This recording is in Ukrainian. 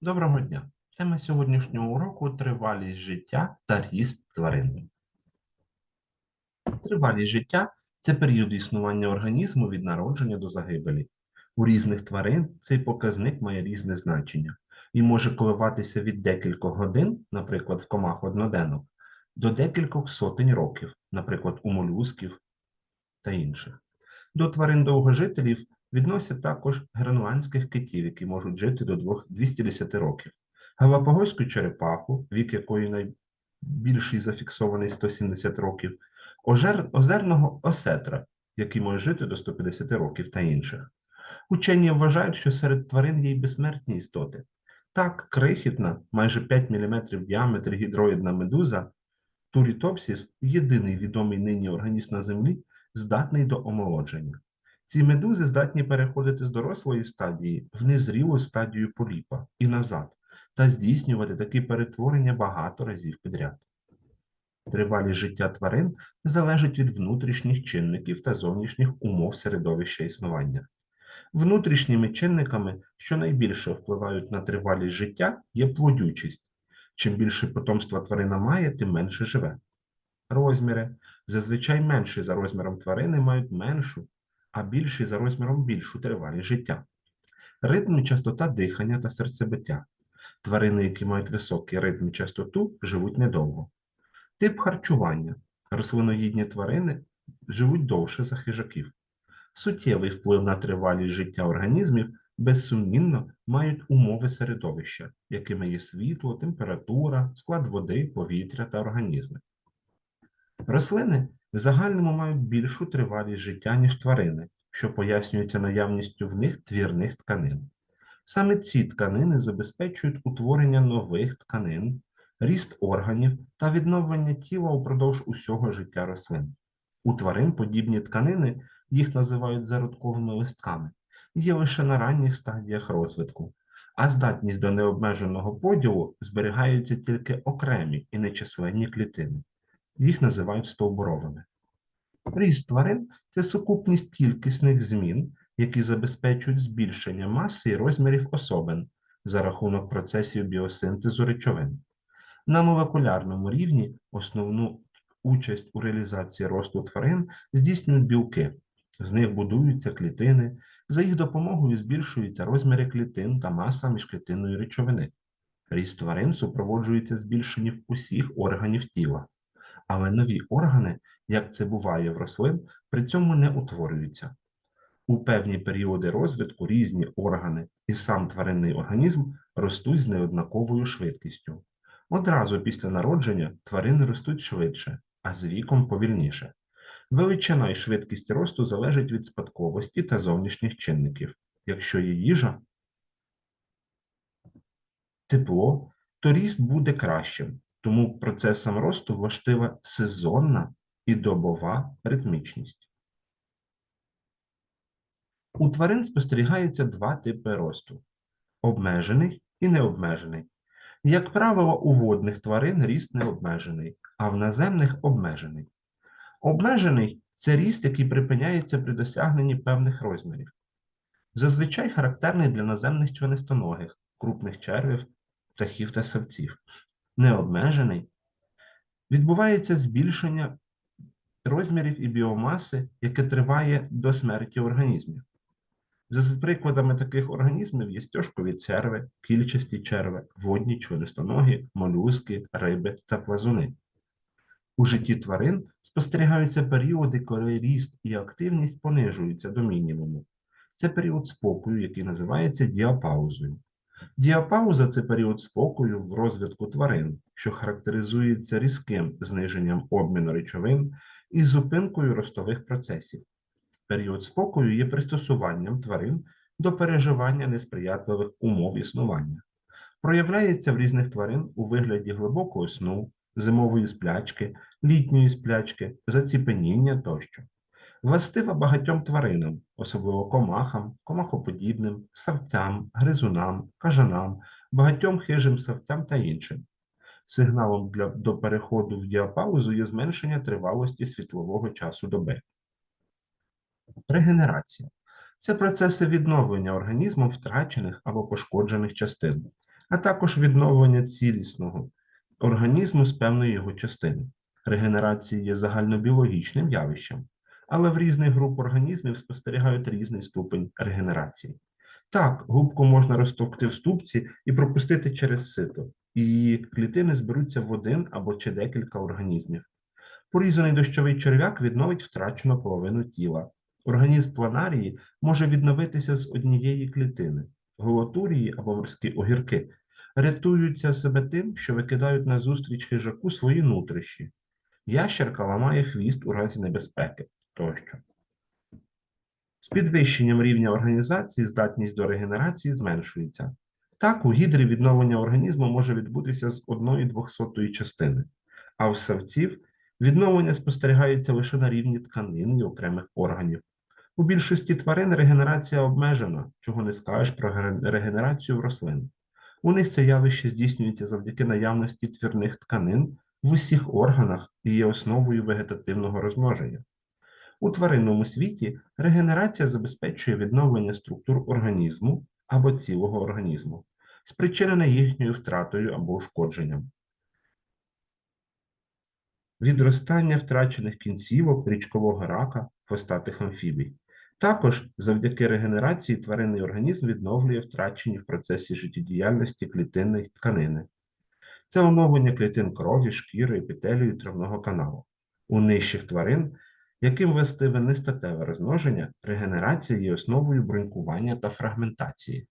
Доброго дня! Тема сьогоднішнього уроку тривалість життя та ріст тварин. Тривалість життя це період існування організму від народження до загибелі. У різних тварин цей показник має різне значення і може коливатися від декількох годин, наприклад, в комах одноденок, до декількох сотень років, наприклад, у молюсків та інших. До тварин довгожителів відносять також гренландських китів, які можуть жити до 210 років, галапагойську черепаху, вік якої найбільший зафіксований 170 років, ожер, озерного осетра, який може жити до 150 років та інших. Учені вважають, що серед тварин є й безсмертні істоти. Так, крихітна, майже 5 мм в діаметрі гідроїдна медуза Турітопсіс єдиний відомий нині організм на Землі, здатний до омолодження. Ці медузи здатні переходити з дорослої стадії в незрілу стадію поліпа і назад, та здійснювати такі перетворення багато разів підряд. Тривалість життя тварин залежить від внутрішніх чинників та зовнішніх умов середовища існування. Внутрішніми чинниками, що найбільше впливають на тривалість життя, є плодючість. Чим більше потомства тварина має, тим менше живе. Розміри зазвичай менші за розміром тварини мають меншу, а більші за розміром більшу тривалість життя. Ритм і частота дихання та серцебиття. Тварини, які мають високий ритм і частоту, живуть недовго. Тип харчування. Рослиноїдні тварини живуть довше за хижаків. Суттєвий вплив на тривалість життя організмів безсумнівно мають умови середовища, якими є світло, температура, склад води, повітря та організми. Рослини в загальному мають більшу тривалість життя, ніж тварини, що пояснюється наявністю в них твірних тканин. Саме ці тканини забезпечують утворення нових тканин, ріст органів та відновлення тіла упродовж усього життя рослин. У тварин подібні тканини, їх називають зародковими листками, є лише на ранніх стадіях розвитку, а здатність до необмеженого поділу зберігаються тільки окремі і нечисленні клітини. Їх називають стовбуровими. Ріст тварин це сукупність кількісних змін, які забезпечують збільшення маси і розмірів особин за рахунок процесів біосинтезу речовин. На молекулярному рівні основну участь у реалізації росту тварин здійснюють білки. З них будуються клітини, за їх допомогою збільшуються розміри клітин та маса міжклітинної речовини. Ріст тварин супроводжується збільшенням усіх органів тіла, але нові органи, як це буває в рослин, при цьому не утворюються. У певні періоди розвитку різні органи і сам тваринний організм ростуть з неоднаковою швидкістю. Одразу після народження тварини ростуть швидше, а з віком повільніше. Величина і швидкість росту залежить від спадковості та зовнішніх чинників. Якщо є їжа, тепло, то ріст буде кращим, тому процесам росту влаштива сезонна і добова ритмічність. У тварин спостерігається два типи росту обмежений і необмежений. Як правило, у водних тварин ріст не обмежений, а в наземних обмежений. Обмежений це ріст, який припиняється при досягненні певних розмірів. Зазвичай характерний для наземних членистоногих, крупних червів, птахів та савців. Необмежений відбувається збільшення розмірів і біомаси, яке триває до смерті організмів. За прикладами таких організмів є стяжкові черви, кільчасті черви, водні членистоногі, молюски, риби та плазуни. У житті тварин спостерігаються періоди, коли ріст і активність понижуються до мінімуму. Це період спокою, який називається діапаузою. Діапауза це період спокою в розвитку тварин, що характеризується різким зниженням обміну речовин і зупинкою ростових процесів. Період спокою є пристосуванням тварин до переживання несприятливих умов існування. Проявляється в різних тварин у вигляді глибокого сну, зимової сплячки, літньої сплячки, заціпеніння тощо. Властива багатьом тваринам, особливо комахам, комахоподібним, савцям, гризунам, кажанам, багатьом хижим савцям та іншим. Сигналом для, до переходу в діапаузу є зменшення тривалості світлового часу доби. Регенерація це процеси відновлення організмом втрачених або пошкоджених частин. а також відновлення цілісного організму з певної його частини. Регенерація є загальнобіологічним явищем, але в різних груп організмів спостерігають різний ступень регенерації. Так, губку можна розтовкти в ступці і пропустити через сито, і її клітини зберуться в один або чи декілька організмів. Порізаний дощовий черв'як відновить втрачену половину тіла. Організм планарії може відновитися з однієї клітини. Голотурії або морські огірки рятуються себе тим, що викидають назустріч хижаку свої нутрищі. Ящерка ламає хвіст у разі небезпеки тощо. З підвищенням рівня організації здатність до регенерації зменшується. Так, у гідрі відновлення організму може відбутися з 1,02 частини, а у савців відновлення спостерігається лише на рівні тканин і окремих органів. У більшості тварин регенерація обмежена, чого не скажеш про регенерацію в рослин. У них це явище здійснюється завдяки наявності твірних тканин в усіх органах і є основою вегетативного розмноження. У тваринному світі регенерація забезпечує відновлення структур організму або цілого організму, спричинене їхньою втратою або ушкодженням. Відростання втрачених кінцівок, річкового рака, хвостатих амфібій. Також завдяки регенерації тваринний організм відновлює втрачені в процесі життєдіяльності клітини й тканини. Це оновлення клітин крові, шкіри, епітелію травного каналу. У нижчих тварин, яким властиве нестатеве розмноження, регенерація є основою брунькування та фрагментації.